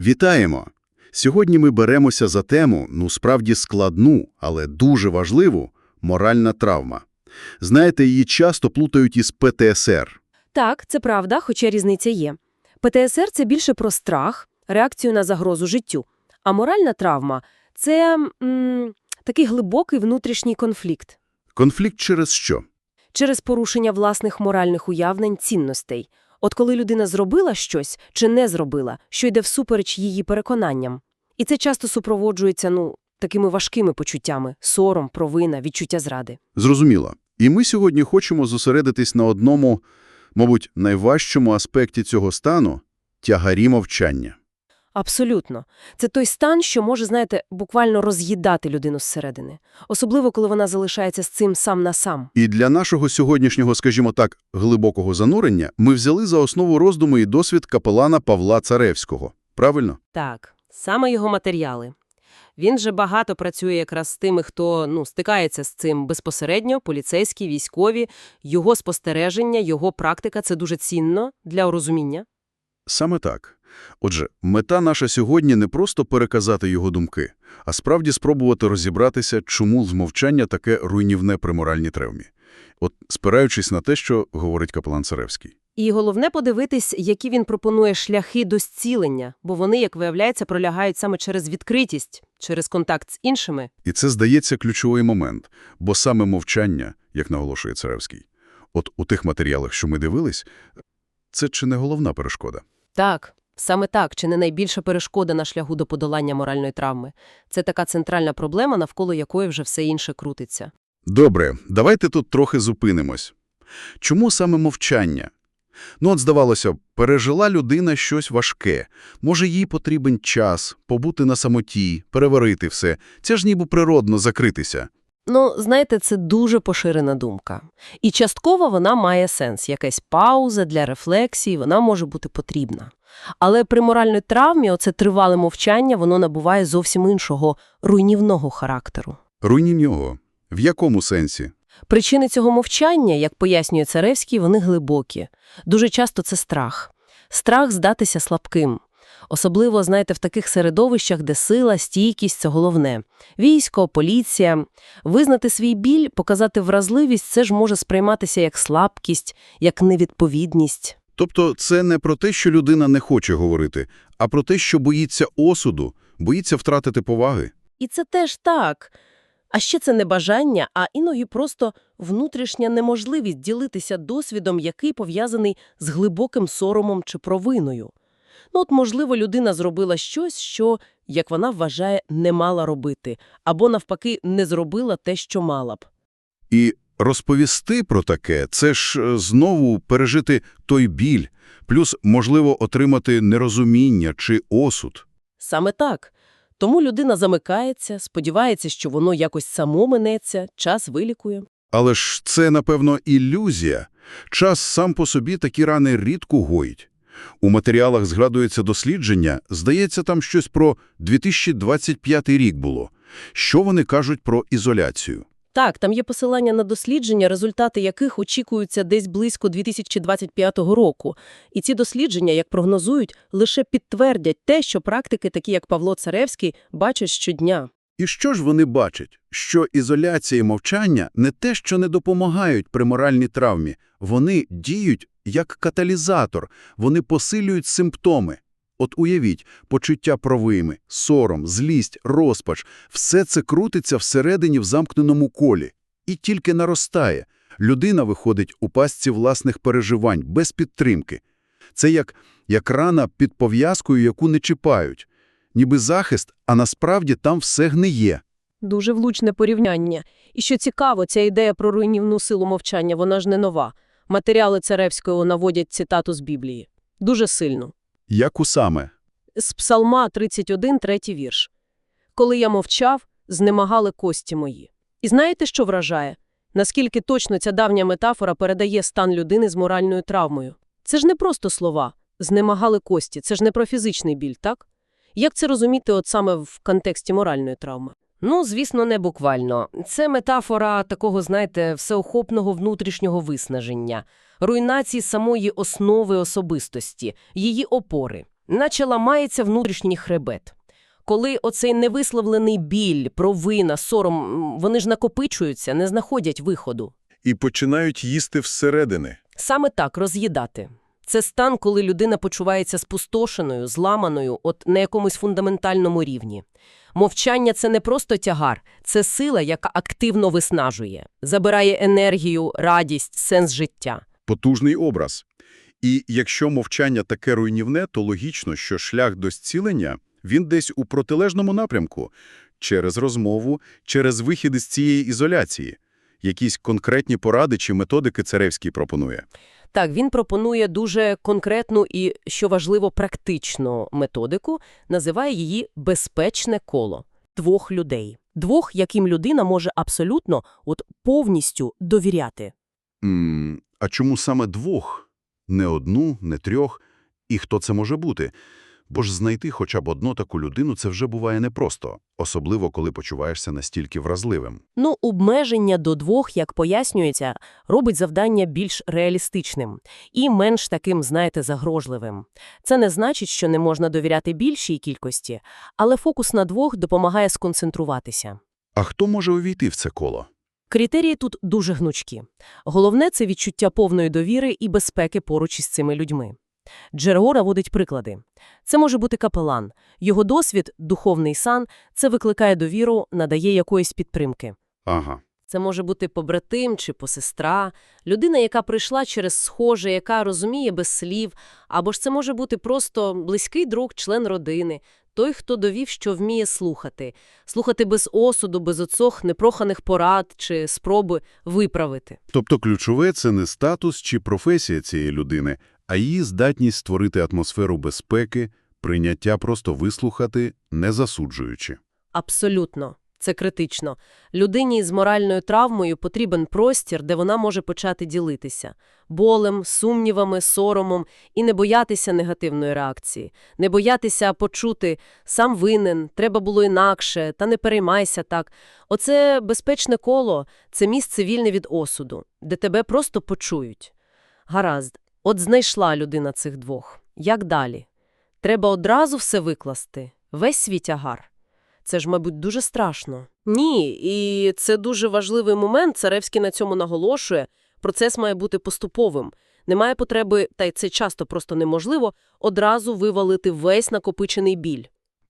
Вітаємо! Сьогодні ми беремося за тему, ну справді складну, але дуже важливу – моральна травма. Знаєте, її часто плутають із ПТСР. Так, це правда, хоча різниця є. ПТСР – це більше про страх, реакцію на загрозу життю. А моральна травма – це м, такий глибокий внутрішній конфлікт. Конфлікт через що? Через порушення власних моральних уявлень цінностей. От коли людина зробила щось чи не зробила, що йде всупереч її переконанням. І це часто супроводжується, ну, такими важкими почуттями – сором, провина, відчуття зради. Зрозуміло. І ми сьогодні хочемо зосередитись на одному, мабуть, найважчому аспекті цього стану – тягарі мовчання. Абсолютно. Це той стан, що може, знаєте, буквально роз'їдати людину зсередини. Особливо, коли вона залишається з цим сам на сам. І для нашого сьогоднішнього, скажімо так, глибокого занурення ми взяли за основу роздуми і досвід капелана Павла Царевського. Правильно? Так, саме його матеріали. Він же багато працює якраз з тими, хто ну, стикається з цим безпосередньо, поліцейські, військові, його спостереження, його практика – це дуже цінно для розуміння. Саме так. Отже, мета наша сьогодні не просто переказати його думки, а справді спробувати розібратися, чому змовчання таке руйнівне при моральній травмі. От спираючись на те, що говорить капелан Царевський. І головне подивитись, які він пропонує шляхи до зцілення, бо вони, як виявляється, пролягають саме через відкритість, через контакт з іншими. І це, здається, ключовий момент, бо саме мовчання, як наголошує Царевський, от у тих матеріалах, що ми дивились, це чи не головна перешкода? Так, саме так, чи не найбільша перешкода на шляху до подолання моральної травми. Це така центральна проблема, навколо якої вже все інше крутиться. Добре, давайте тут трохи зупинимось. Чому саме мовчання? Ну, от, здавалося пережила людина щось важке. Може, їй потрібен час, побути на самоті, переварити все. Це ж ніби природно закритися. Ну, знаєте, це дуже поширена думка. І частково вона має сенс. Якась пауза для рефлексії, вона може бути потрібна. Але при моральній травмі оце тривале мовчання, воно набуває зовсім іншого, руйнівного характеру. Руйнівнього. В якому сенсі? Причини цього мовчання, як пояснює Царевський, вони глибокі. Дуже часто це страх. Страх здатися слабким. Особливо, знаєте, в таких середовищах, де сила, стійкість – це головне. Військо, поліція. Визнати свій біль, показати вразливість – це ж може сприйматися як слабкість, як невідповідність. Тобто це не про те, що людина не хоче говорити, а про те, що боїться осуду, боїться втратити поваги. І це теж так. А ще це не бажання, а іноді просто внутрішня неможливість ділитися досвідом, який пов'язаний з глибоким соромом чи провиною. Ну от, можливо, людина зробила щось, що, як вона вважає, не мала робити, або, навпаки, не зробила те, що мала б. І розповісти про таке – це ж е, знову пережити той біль, плюс, можливо, отримати нерозуміння чи осуд. Саме так. Тому людина замикається, сподівається, що воно якось само минеться, час вилікує. Але ж це, напевно, ілюзія. Час сам по собі такі рани рідко гоїть. У матеріалах згадується дослідження, здається, там щось про 2025 рік було. Що вони кажуть про ізоляцію? Так, там є посилання на дослідження, результати яких очікуються десь близько 2025 року. І ці дослідження, як прогнозують, лише підтвердять те, що практики, такі як Павло Царевський, бачать щодня. І що ж вони бачать? Що ізоляція і мовчання не те, що не допомагають при моральній травмі. Вони діють як каталізатор, вони посилюють симптоми. От уявіть, почуття провини, сором, злість, розпач – все це крутиться всередині в замкненому колі. І тільки наростає. Людина виходить у пастці власних переживань, без підтримки. Це як, як рана під пов'язкою, яку не чіпають. Ніби захист, а насправді там все гниє. Дуже влучне порівняння. І що цікаво, ця ідея про руйнівну силу мовчання, вона ж не нова. Матеріали Царевського наводять цитату з Біблії. Дуже сильно. Яку саме? З Псалма 31, третій вірш. «Коли я мовчав, знемагали кості мої». І знаєте, що вражає? Наскільки точно ця давня метафора передає стан людини з моральною травмою? Це ж не просто слова «знемагали кості», це ж не про фізичний біль, так? Як це розуміти от саме в контексті моральної травми? Ну, звісно, не буквально. Це метафора такого, знаєте, всеохопного внутрішнього виснаження, руйнації самої основи особистості, її опори. наче ламається внутрішній хребет. Коли оцей невисловлений біль, провина, сором, вони ж накопичуються, не знаходять виходу. І починають їсти всередини. Саме так роз'їдати. Це стан, коли людина почувається спустошеною, зламаною, от на якомусь фундаментальному рівні. Мовчання – це не просто тягар, це сила, яка активно виснажує, забирає енергію, радість, сенс життя. Потужний образ. І якщо мовчання таке руйнівне, то логічно, що шлях до зцілення, він десь у протилежному напрямку. Через розмову, через вихід із цієї ізоляції. Якісь конкретні поради чи методики Царевський пропонує. Так, він пропонує дуже конкретну і, що важливо, практичну методику, називає її «безпечне коло» двох людей. Двох, яким людина може абсолютно, от повністю довіряти. Mm, а чому саме двох? Не одну, не трьох? І хто це може бути? Бо ж знайти хоча б одну таку людину – це вже буває непросто, особливо коли почуваєшся настільки вразливим. Ну, обмеження до двох, як пояснюється, робить завдання більш реалістичним і менш таким, знаєте, загрожливим. Це не значить, що не можна довіряти більшій кількості, але фокус на двох допомагає сконцентруватися. А хто може увійти в це коло? Критерії тут дуже гнучкі. Головне – це відчуття повної довіри і безпеки поруч із цими людьми. Джерго наводить приклади. Це може бути капелан. Його досвід, духовний сан – це викликає довіру, надає якоїсь підтримки. Ага. Це може бути побратим чи посестра, людина, яка прийшла через схоже, яка розуміє без слів, або ж це може бути просто близький друг, член родини, той, хто довів, що вміє слухати. Слухати без осуду, без оцох непроханих порад чи спроби виправити. Тобто ключове – це не статус чи професія цієї людини, а її здатність створити атмосферу безпеки, прийняття просто вислухати, не засуджуючи. Абсолютно. Це критично. Людині з моральною травмою потрібен простір, де вона може почати ділитися. Болем, сумнівами, соромом і не боятися негативної реакції. Не боятися почути «сам винен», «треба було інакше», «та не переймайся так». Оце безпечне коло – це місце вільне від осуду, де тебе просто почують. Гаразд. От знайшла людина цих двох. Як далі? Треба одразу все викласти. Весь свій тягар. Це ж, мабуть, дуже страшно. Ні, і це дуже важливий момент, Царевський на цьому наголошує. Процес має бути поступовим. Немає потреби, та й це часто просто неможливо, одразу вивалити весь накопичений біль.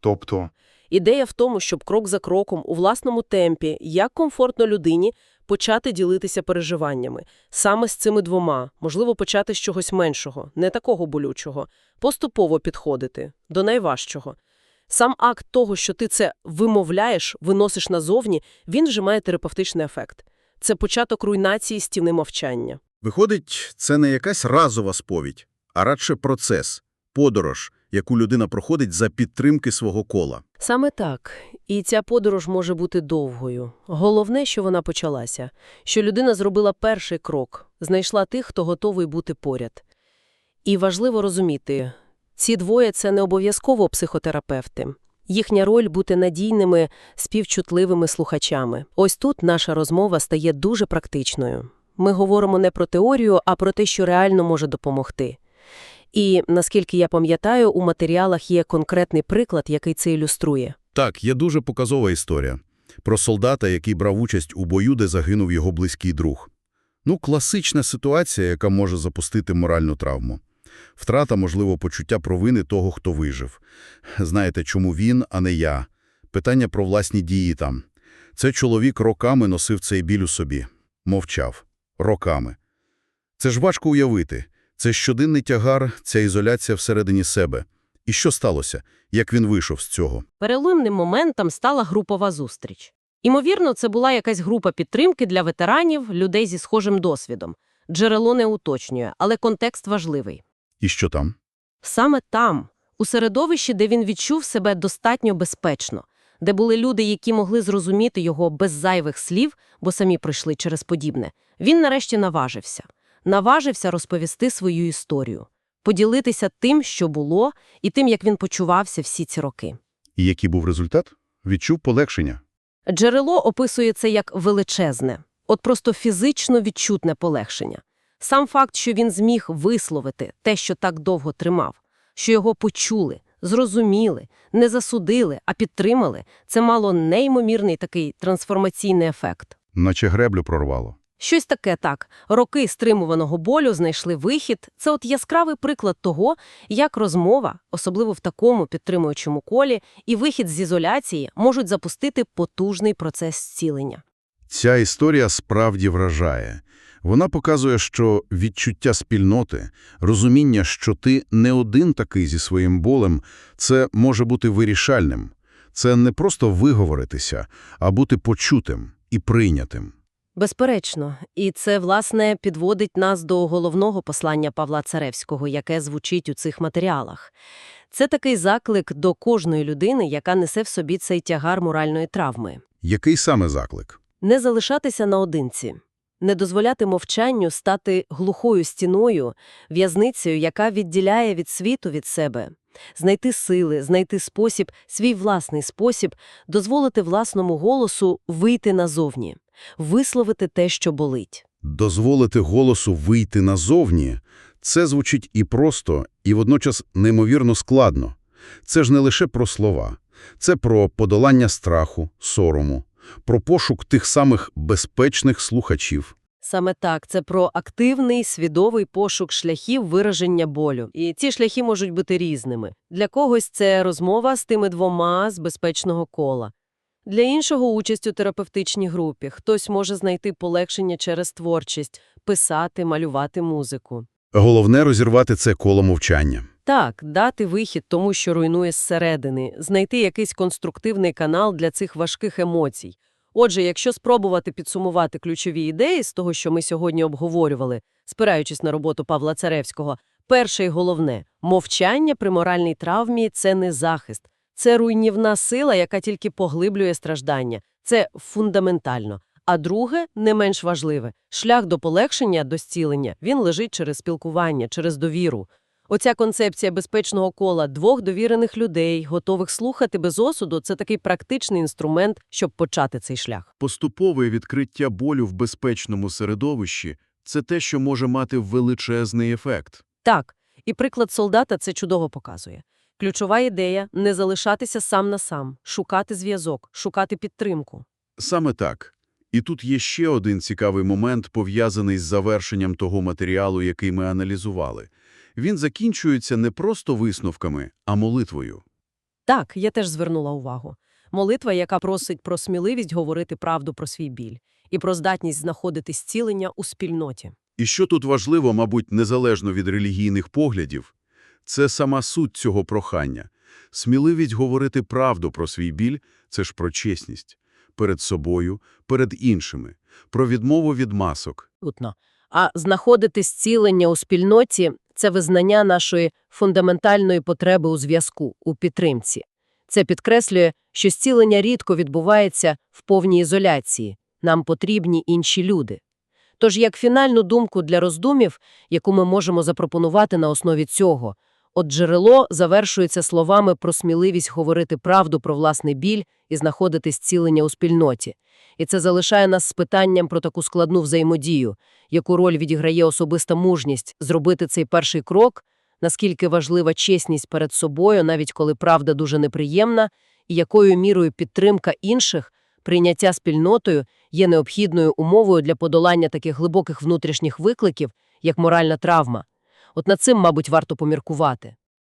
Тобто? Ідея в тому, щоб крок за кроком, у власному темпі, як комфортно людині, почати ділитися переживаннями. Саме з цими двома. Можливо, почати з чогось меншого, не такого болючого. Поступово підходити до найважчого. Сам акт того, що ти це вимовляєш, виносиш назовні, він вже має терапевтичний ефект. Це початок руйнації стіни мовчання. Виходить, це не якась разова сповідь, а радше процес, подорож, яку людина проходить за підтримки свого кола. Саме так. І ця подорож може бути довгою. Головне, що вона почалася, що людина зробила перший крок, знайшла тих, хто готовий бути поряд. І важливо розуміти, ці двоє – це не обов'язково психотерапевти. Їхня роль – бути надійними, співчутливими слухачами. Ось тут наша розмова стає дуже практичною. Ми говоримо не про теорію, а про те, що реально може допомогти. І, наскільки я пам'ятаю, у матеріалах є конкретний приклад, який це ілюструє. Так, є дуже показова історія. Про солдата, який брав участь у бою, де загинув його близький друг. Ну, класична ситуація, яка може запустити моральну травму. Втрата, можливо, почуття провини того, хто вижив. Знаєте, чому він, а не я? Питання про власні дії там. Це чоловік роками носив цей біль у собі. Мовчав. Роками. Це ж важко уявити. Це щоденний тягар, ця ізоляція всередині себе. І що сталося? Як він вийшов з цього? Переломним моментом стала групова зустріч. Імовірно, це була якась група підтримки для ветеранів, людей зі схожим досвідом. Джерело не уточнює, але контекст важливий. І що там? Саме там, у середовищі, де він відчув себе достатньо безпечно, де були люди, які могли зрозуміти його без зайвих слів, бо самі пройшли через подібне, він нарешті наважився. Наважився розповісти свою історію, поділитися тим, що було, і тим, як він почувався всі ці роки. І який був результат? Відчув полегшення. Джерело описує це як величезне, от просто фізично відчутне полегшення. Сам факт, що він зміг висловити те, що так довго тримав, що його почули, зрозуміли, не засудили, а підтримали, це мало неймовірний такий трансформаційний ефект. Наче греблю прорвало. Щось таке так. Роки стримуваного болю знайшли вихід. Це от яскравий приклад того, як розмова, особливо в такому підтримуючому колі, і вихід з ізоляції можуть запустити потужний процес зцілення. Ця історія справді вражає. Вона показує, що відчуття спільноти, розуміння, що ти не один такий зі своїм болем, це може бути вирішальним. Це не просто виговоритися, а бути почутим і прийнятим. Безперечно. І це, власне, підводить нас до головного послання Павла Царевського, яке звучить у цих матеріалах. Це такий заклик до кожної людини, яка несе в собі цей тягар моральної травми. Який саме заклик? Не залишатися наодинці, не дозволяти мовчанню стати глухою стіною, в'язницею, яка відділяє від світу від себе, знайти сили, знайти спосіб, свій власний спосіб, дозволити власному голосу вийти назовні, висловити те, що болить. Дозволити голосу вийти назовні – це звучить і просто, і водночас неймовірно складно. Це ж не лише про слова. Це про подолання страху, сорому, про пошук тих самих безпечних слухачів. Саме так, це про активний, свідовий пошук шляхів вираження болю. І ці шляхи можуть бути різними. Для когось це розмова з тими двома з безпечного кола. Для іншого – участь у терапевтичній групі. Хтось може знайти полегшення через творчість, писати, малювати музику. Головне – розірвати це коло мовчання. Так, дати вихід тому, що руйнує зсередини, знайти якийсь конструктивний канал для цих важких емоцій. Отже, якщо спробувати підсумувати ключові ідеї з того, що ми сьогодні обговорювали, спираючись на роботу Павла Царевського, перше і головне – мовчання при моральній травмі – це не захист. Це руйнівна сила, яка тільки поглиблює страждання. Це фундаментально. А друге, не менш важливе, шлях до полегшення, до зцілення, він лежить через спілкування, через довіру. Оця концепція безпечного кола двох довірених людей, готових слухати без осуду – це такий практичний інструмент, щоб почати цей шлях. Поступове відкриття болю в безпечному середовищі – це те, що може мати величезний ефект. Так, і приклад солдата це чудово показує. Ключова ідея – не залишатися сам на сам, шукати зв'язок, шукати підтримку. Саме так. І тут є ще один цікавий момент, пов'язаний з завершенням того матеріалу, який ми аналізували. Він закінчується не просто висновками, а молитвою. Так, я теж звернула увагу. Молитва, яка просить про сміливість говорити правду про свій біль і про здатність знаходити зцілення у спільноті. І що тут важливо, мабуть, незалежно від релігійних поглядів, це сама суть цього прохання. Сміливість говорити правду про свій біль – це ж про чесність. Перед собою, перед іншими, про відмову від масок. Утно. А знаходити зцілення у спільноті – це визнання нашої фундаментальної потреби у зв'язку, у підтримці. Це підкреслює, що зцілення рідко відбувається в повній ізоляції. Нам потрібні інші люди. Тож, як фінальну думку для роздумів, яку ми можемо запропонувати на основі цього, от джерело завершується словами про сміливість говорити правду про власний біль і знаходити зцілення у спільноті. І це залишає нас з питанням про таку складну взаємодію, яку роль відіграє особиста мужність зробити цей перший крок, наскільки важлива чесність перед собою, навіть коли правда дуже неприємна, і якою мірою підтримка інших, прийняття спільнотою є необхідною умовою для подолання таких глибоких внутрішніх викликів, як моральна травма. От над цим, мабуть, варто поміркувати.